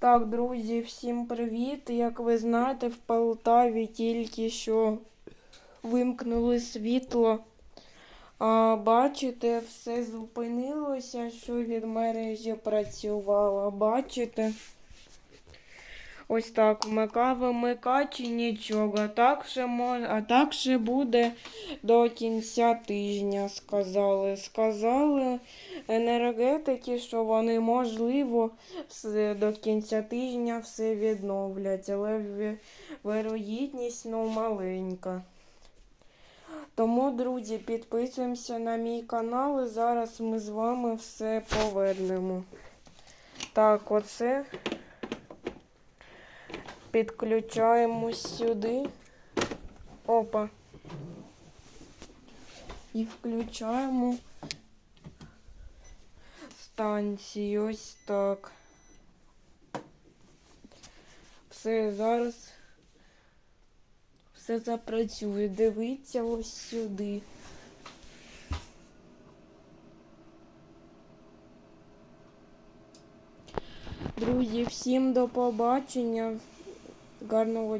Так, друзі, всім привіт. Як ви знаєте, в Полтаві тільки що вимкнули світло. А, бачите, все зупинилося, що від мережі працювало. Бачите? Ось так, вмикав, вимикач і нічого. Так ще мож... А так ще буде до кінця тижня, сказали. Сказали енергетики, що вони можливо все до кінця тижня все відновлять, але вирогідність ну, маленька. Тому, друзі, підписуємося на мій канал і зараз ми з вами все повернемо. Так, оце підключаємо сюди. Опа. І включаємо станцію. Ось так. Все, зараз все запрацює. Дивіться ось сюди. Друзі, всім до побачення. Гарного